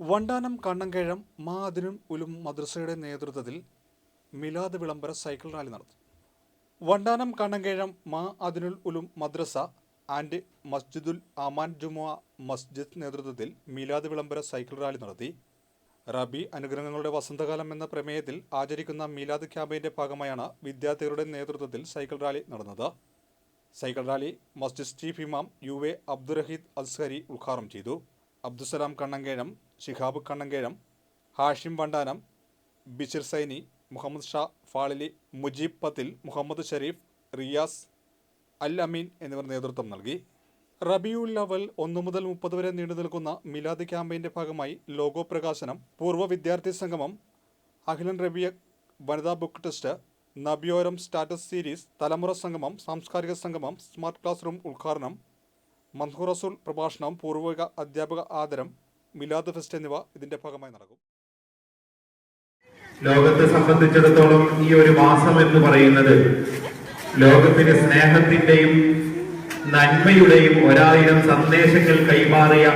വണ്ടാനം കണ്ണങ്കേഴം മാ അതിനും ഉലും മദ്രസയുടെ നേതൃത്വത്തിൽ മിലാദ് വിളംബര സൈക്കിൾ റാലി നടത്തി. വണ്ടാനം കണ്ണങ്കേഴം മാ അതിനുൽ ഉലും മദ്രസ ആൻഡ് മസ്ജിദുൽ അമാൻ ജുമുഅ മസ്ജിദ് നേതൃത്വത്തിൽ മിലാദ് വിളംബര സൈക്കിൾ റാലി നടത്തി. റബി അനുഗ്രഹങ്ങളുടെ വസന്തകാലം എന്ന പ്രമേയത്തിൽ ആചരിക്കുന്ന മിലാദ് ക്യാമ്പയിന്റെ ഭാഗമായാണ് വിദ്യാർത്ഥികളുടെ നേതൃത്വത്തിൽ സൈക്കിൾ റാലി നടന്നത്. സൈക്കിൾ റാലി മസ്ജിദ് ചീഫ് ഇമാം യു എ അബ്ദുറഹീദ് അസ്ഹരി ഉദ്ഘാടനം ചെയ്തു. അബ്ദുസലാം കണ്ണങ്കേഴം ഷിഹാബ് കണ്ണങ്കേഴം ഹാഷിം വണ്ടാനം ബിഷിർ സൈനി മുഹമ്മദ് ഷാ ഫാളിലി മുജീബ് പത്തിൽ മുഹമ്മദ് ഷരീഫ് റിയാസ് അൽ അമീൻ എന്നിവർ നേതൃത്വം നൽകി. റബിയുൽ ലവൽ ഒന്നു മുതൽ മുപ്പത് വരെ നീണ്ടു നിൽക്കുന്ന മിലാദ് ക്യാമ്പയിന്റെ ഭാഗമായി ലോഗോ പ്രകാശനം പൂർവ വിദ്യാർത്ഥി സംഗമം അഖിലൻ റബിയ വനിതാ ബുക്ക് ടെസ്റ്റ് നബിയോരം സ്റ്റാറ്റസ് സീരീസ് തലമുറ സംഗമം സാംസ്കാരിക സംഗമം സ്മാർട്ട് ക്ലാസ് റൂം ഉദ്ഘാടനം മൻഹൂർ റസൂൽ പ്രഭാഷണം പൂർവിക അധ്യാപക ആദരം മിലാദ് ഫെസ്റ്റ് എന്നിവ ഇതിന്റെ ഭാഗമായി നടക്കും. ലോകത്തെ സംബന്ധിച്ചിടത്തോളം ഈ ഒരു മാസം എന്ന് പറയുന്നത് ലോകത്തിന് സ്നേഹത്തിന്റെയും നന്മയുടെയും ഒരായിരം സന്ദേശങ്ങൾ കൈമാറിയ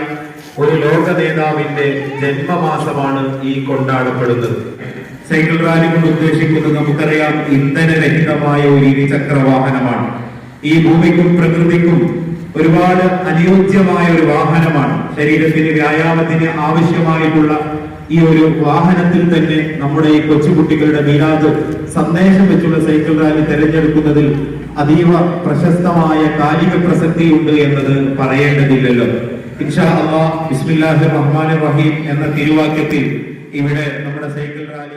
ഒരു ലോക നേതാവിന്റെ ജന്മമാസമാണ് ഈ കൊണ്ടാടപ്പെടുന്നത്. സൈക്കിൾ റാലി കൊണ്ട് ഉദ്ദേശിക്കുന്നത് നമുക്കറിയാം ഇന്ധനരഹിതമായ ഒരു ഇരുചക്ര വാഹനമാണ് ഈ ഭൂമിക്കും പ്രകൃതിക്കും ഒരുപാട് അനുയോജ്യമായ ഒരു വാഹനമാണ്. ശരീരത്തിന് വ്യായാമത്തിന് ആവശ്യമായിട്ടുള്ള ഈ ഒരു വാഹനത്തിൽ തന്നെ നമ്മുടെ ഈ കൊച്ചുകുട്ടികളുടെ മീരാദ് സന്ദേശം വെച്ചുള്ള സൈക്കിൾ റാലി തെരഞ്ഞെടുക്കുന്നതിൽ അതീവ പ്രശസ്തമായ കാലിക പ്രസക്തിയുണ്ട് എന്നത് പറയേണ്ടതില്ലല്ലോ. ഇൻഷാ അള്ളാഹ് റഹ്മാനിർ റഹീം എന്ന തിരുവാക്യത്തിൽ ഇവിടെ നമ്മുടെ സൈക്കിൾ റാലി